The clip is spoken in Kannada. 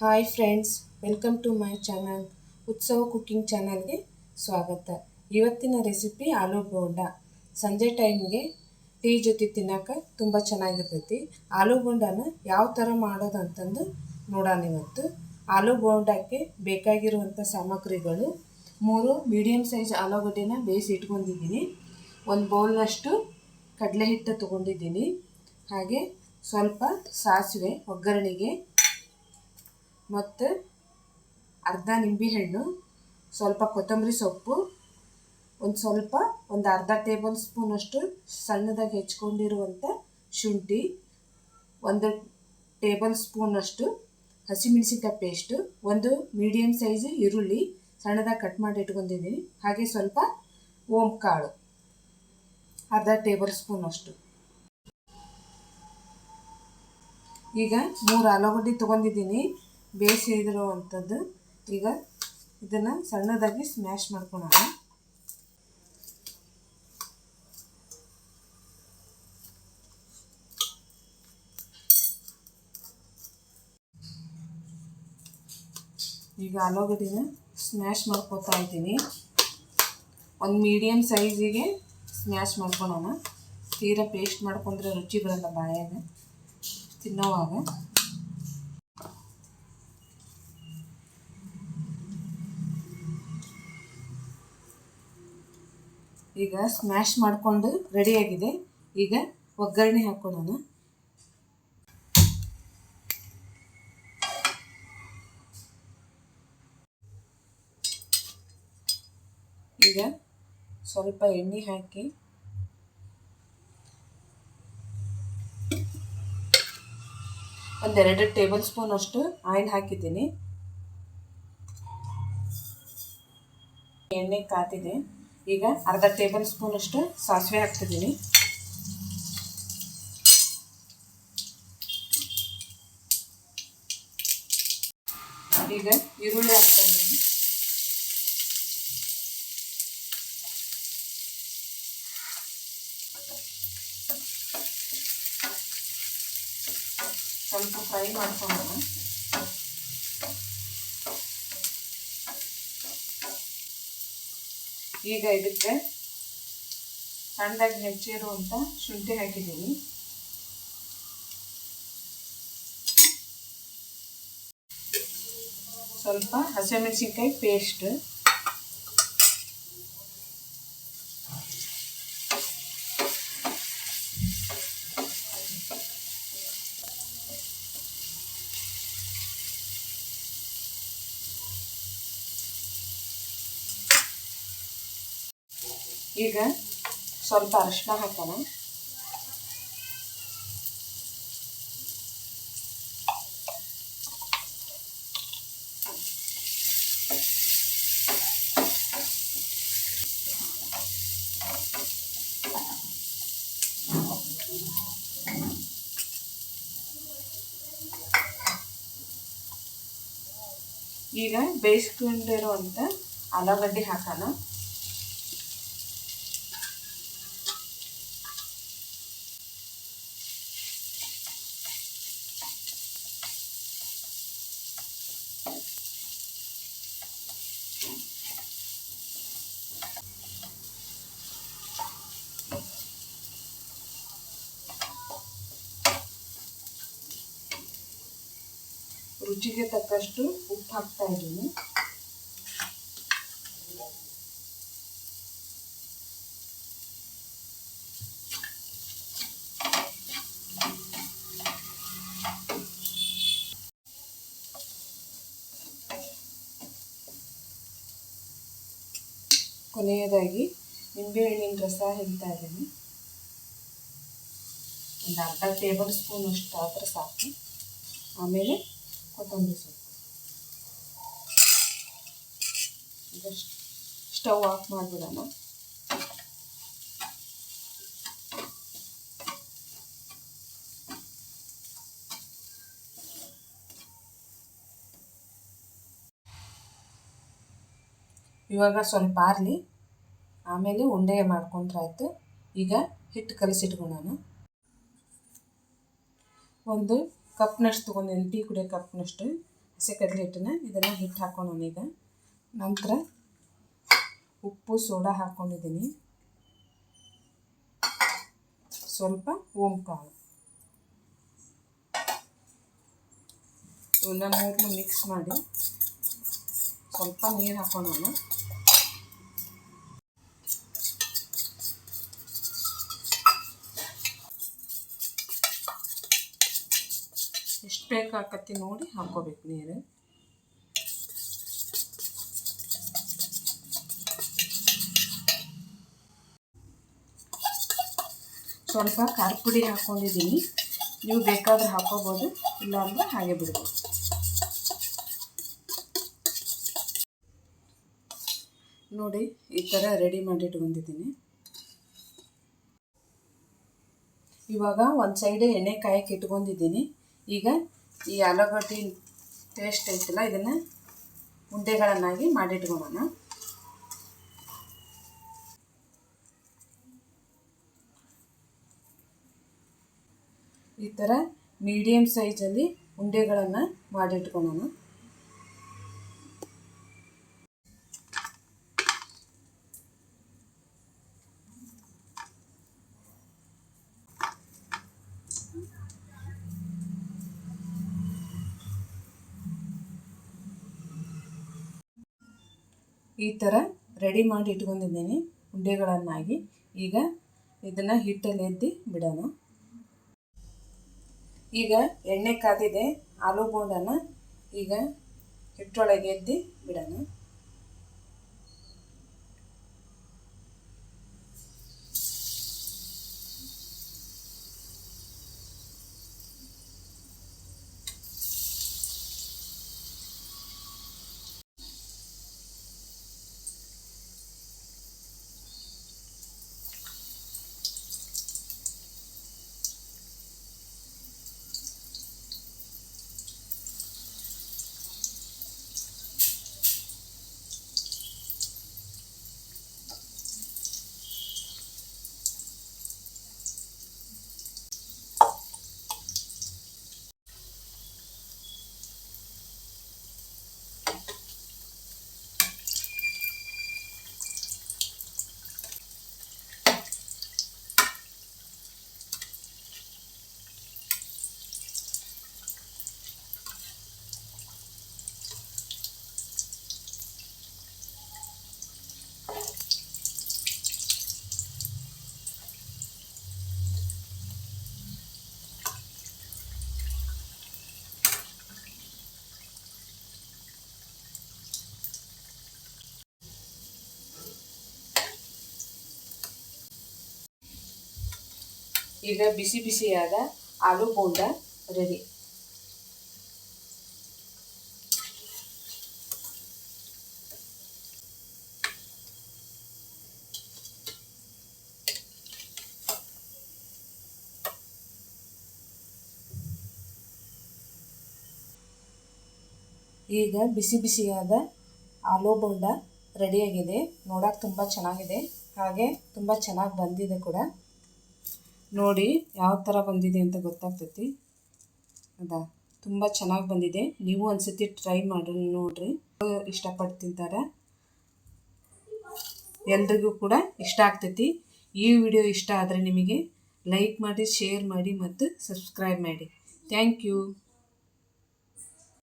Hi friends welcome to my channel Utsava cooking ಚಾನಲ್ಗೆ ಸ್ವಾಗತ. ಇವತ್ತಿನ ರೆಸಿಪಿ ಆಲೂ ಬೋಂಡ. ಸಂಜೆ ಟೈಮ್ಗೆ ಟೀ ಜೊತೆ ತಿನ್ನೋಕೆ ತುಂಬ ಚೆನ್ನಾಗಿರ್ತೈತಿ. ಆಲೂ ಬೋಂಡನ ಯಾವ ಥರ ಮಾಡೋದು ಅಂತಂದು ನೋಡೋಣ ಇವತ್ತು. ಆಲೂ ಬೋಂಡಕ್ಕೆ ಬೇಕಾಗಿರುವಂಥ ಸಾಮಗ್ರಿಗಳು ಮೂರು ಮೀಡಿಯಮ್ ಸೈಜ್ ಆಲೂಗಡ್ಡೆನ ಬೇಯಿಸಿ ಇಟ್ಕೊಂಡಿದ್ದೀನಿ. ಒಂದು ಬೌಲ್ನಷ್ಟು ಕಡಲೆ ಹಿಟ್ಟು ತೊಗೊಂಡಿದ್ದೀನಿ. ಹಾಗೆ ಸ್ವಲ್ಪ ಸಾಸಿವೆ, ಒಗ್ಗರಣೆಗೆ ಮತ್ತು ಅರ್ಧ ನಿಂಬೆಹಣ್ಣು ಸ್ವಲ್ಪ ಕೊತ್ತಂಬರಿ ಸೊಪ್ಪು, ಒಂದು ಸ್ವಲ್ಪ, ಒಂದು ಅರ್ಧ ಟೇಬಲ್ ಸ್ಪೂನಷ್ಟು ಸಣ್ಣದಾಗಿ ಹೆಚ್ಕೊಂಡಿರುವಂಥ ಶುಂಠಿ, ಒಂದು ಟೇಬಲ್ ಸ್ಪೂನಷ್ಟು ಹಸಿಮೆಣಸಿನ್ಕಾಯಿ ಪೇಸ್ಟು, ಒಂದು ಮೀಡಿಯಮ್ ಸೈಜ್ ಈರುಳ್ಳಿ ಸಣ್ಣದಾಗಿ ಕಟ್ ಮಾಡಿ ಇಟ್ಕೊಂಡಿದ್ದೀನಿ. ಹಾಗೆ ಸ್ವಲ್ಪ ಓಂ ಕಾಳು ಅರ್ಧ ಟೇಬಲ್ ಸ್ಪೂನಷ್ಟು. ಈಗ ಮೂರು ಆಲೂಗಡ್ಡೆ ತೊಗೊಂಡಿದ್ದೀನಿ. ಬೇಯಿಸಿರುವಂಥದ್ದು ಈಗ ಇದನ್ನು ಸಣ್ಣದಾಗಿ ಸ್ಮ್ಯಾಶ್ ಮಾಡ್ಕೊಳೋಣ. ಈಗ ಆಲೂಗಡ್ಡೆನ ಸ್ಮ್ಯಾಶ್ ಮಾಡ್ಕೋತಾ ಇದ್ದೀನಿ. ಒಂದು ಮೀಡಿಯಮ್ ಸೈಜಿಗೆ ಸ್ಮ್ಯಾಶ್ ಮಾಡ್ಕೊಳೋಣ. ತೀರಾ ಪೇಸ್ಟ್ ಮಾಡ್ಕೊಂಡ್ರೆ ರುಚಿ ಬರಲ್ಲ ಬಾಯಾಗ, ತಿನ್ನೋವಾಗ. ಈಗ ಸ್ಮ್ಯಾಶ್ ಮಾಡಿಕೊಂಡು ರೆಡಿಯಾಗಿದೆ ಈಗ ಒಗ್ಗರಣೆ ಹಾಕೊಳ್ಳೋಣ. ಈಗ ಸ್ವಲ್ಪ ಎಣ್ಣೆ ಹಾಕಿ. ಒಂದೆರಡು ಟೇಬಲ್ ಸ್ಪೂನ್ ಅಷ್ಟು ಆಯಿಲ್ ಹಾಕಿದ್ದೀನಿ. ಎಣ್ಣೆ ಕಾತಿದೆ. ಈಗ ಅರ್ಧ ಟೇಬಲ್ ಸ್ಪೂನ್ ಅಷ್ಟು ಸಾಸಿವೆ ಹಾಕ್ತಿದ್ದೀನಿ. ಈಗ ಈರುಳ್ಳಿ ಹಾಕ್ತಾ ಇದ್ದೀನಿ. ಸ್ವಲ್ಪ ಫ್ರೈ ಮಾಡ್ಕೊಳ್ಳೋಣ. ಈಗ ಇದಕ್ಕೆ ಸಣ್ಣದಾಗಿ ಹೆಚ್ಚಿರುವಂಥ ಶುಂಠಿ ಹಾಕಿದ್ದೀನಿ. ಸ್ವಲ್ಪ ಹಸಿಮೆಣಸಿನ್ಕಾಯಿ ಪೇಸ್ಟ್ ಈಗ ಸ್ವಲ್ಪ ಅರಿಶಿನ ಹಾಕೋಣ. ಈಗ ಬೇಯಿಸ್ಕೊಂಡಿರುವಂಥ ಆಲೂಗಡ್ಡೆ ಹಾಕೋಣ. ರುಚಿಗೆ ತಕ್ಕಷ್ಟು ಉಪ್ಪು ಹಾಕ್ತಾ ಇದ್ದೀನಿ. ಕೊನೆಯದಾಗಿ ನಿಂಬೆಹಣ್ಣಿನ ರಸ ಹೇಳ್ತಾ ಇದ್ದೀನಿ. ಒಂದು ಅರ್ಧ ಟೇಬಲ್ ಸ್ಪೂನ್ ಅಷ್ಟು ಆದರೆ ಸಾಕು. ಆಮೇಲೆ ಕೊತ್ತಂಬರಿ ಸೊಪ್ಪು. ಈಗ ಸ್ಟವ್ ಆಫ್ ಮಾಡಿಬಿಡೋಣ. ಇವಾಗ ಸ್ವಲ್ಪ ಆರಲಿ, ಆಮೇಲೆ ಉಂಡೆ ಮಾಡ್ಕೊಂಡ್ರಾಯ್ತು ಈಗ ಹಿಟ್ಟು ಕಲಸಿಟ್ಕೊಳ್ಳೋಣ ಒಂದು ಕಪ್ನಷ್ಟು ತೊಗೊಂಡಿದ್ದೀನಿ ಟೀ ಕುಡಿಯೋ ಕಪ್ನಷ್ಟು ಹಸಿ ಕಡಲೆ ಹಿಟ್ಟನ್ನ ಇದನ್ನು ಹಿಟ್ಟು ಹಾಕೋಣ ಈಗ ನಂತರ ಉಪ್ಪು, ಸೋಡಾ ಹಾಕ್ಕೊಂಡಿದ್ದೀನಿ. ಸ್ವಲ್ಪ ಓಮ್ ಕಾಳು ಇವನ್ನ ಮೂರನ್ನು ಮಿಕ್ಸ್ ಮಾಡಿ ಸ್ವಲ್ಪ ನೀರು ಹಾಕೊಳ್ಳೋಣ ಬೇಕು ಹಾಕತ್ತಿ ನೋಡಿ ಹಾಕ್ಕೋಬೇಕು ನೀರು. ಸ್ವಲ್ಪ ಖಾರ ಪುಡಿ ಹಾಕ್ಕೊಂಡಿದ್ದೀನಿ ನೀವು ಬೇಕಾದ್ರೆ ಹಾಕೋಬೋದು, ಇಲ್ಲಾಂದ್ರೆ ಹಾಗೆ ಬಿಡ್ಬೋದು. ನೋಡಿ, ಈ ಥರ ರೆಡಿ ಮಾಡಿ ಇಟ್ಕೊಂಡಿದ್ದೀನಿ ಇವಾಗ ಒಂದು ಸೈಡ್ ಎಣ್ಣೆ ಕಾಯಕ್ಕೆ ಇಟ್ಕೊಂಡಿದ್ದೀನಿ. ಈಗ ಈ ಆಲೂಗಡ್ಡೆ ಟೇಸ್ಟ್ ಐತಲ್ಲ ಇದನ್ನು ಉಂಡೆಗಳನ್ನಾಗಿ ಮಾಡಿಟ್ಕೊಳ್ಳೋಣ ಈ ಥರ ಮೀಡಿಯಮ್ ಸೈಜಲ್ಲಿ ಉಂಡೆಗಳನ್ನು ಮಾಡಿಟ್ಕೊಳ್ಳೋಣ ಈ ಥರ ರೆಡಿ ಮಾಡಿ ಇಟ್ಕೊಂಡಿದ್ದೀನಿ ಉಂಡೆಗಳನ್ನಾಗಿ. ಈಗ ಇದನ್ನು ಹಿಟ್ಟಲ್ಲಿ ಎದ್ದು ಬಿಡೋಣ. ಈಗ ಎಣ್ಣೆ ಕಾದಿದೆ, ಆಲೂ ಬೋಂಡನ ಈಗ ಹಿಟ್ಟೊಳಗೆ ಎದ್ದು ಬಿಡೋಣ. ಈಗ ಬಿಸಿ ಬಿಸಿಯಾದ ಆಲೂ ಬೋಂಡ ರೆಡಿ ಈಗ ಬಿಸಿ ಬಿಸಿಯಾದ ಆಲೂ ಬೋಂಡ ರೆಡಿಯಾಗಿದೆ ನೋಡೋಕೆ ತುಂಬ ಚೆನ್ನಾಗಿದೆ. ಹಾಗೆ ತುಂಬ ಚೆನ್ನಾಗಿ ಬಂದಿದೆ ಕೂಡ. ನೋಡಿ ಯಾವ ಥರ ಬಂದಿದೆ ಅಂತ ಗೊತ್ತಾಗ್ತೈತಿ. ಅದಾ, ತುಂಬ ಚೆನ್ನಾಗಿ ಬಂದಿದೆ. ನೀವು ಒಂದ್ಸತಿ ಟ್ರೈ ಮಾಡಿ, ನೋಡಿರಿ. ಇಷ್ಟಪಟ್ಟು ತಿಂತಾರೆ. ಎಲ್ರಿಗೂ ಕೂಡ ಇಷ್ಟ ಆಗ್ತೈತಿ. ಈ ವಿಡಿಯೋ ಇಷ್ಟ ಆದರೆ ನಿಮಗೆ ಲೈಕ್ ಮಾಡಿ, ಶೇರ್ ಮಾಡಿ ಮತ್ತು ಸಬ್ಸ್ಕ್ರೈಬ್ ಮಾಡಿ. Thank you.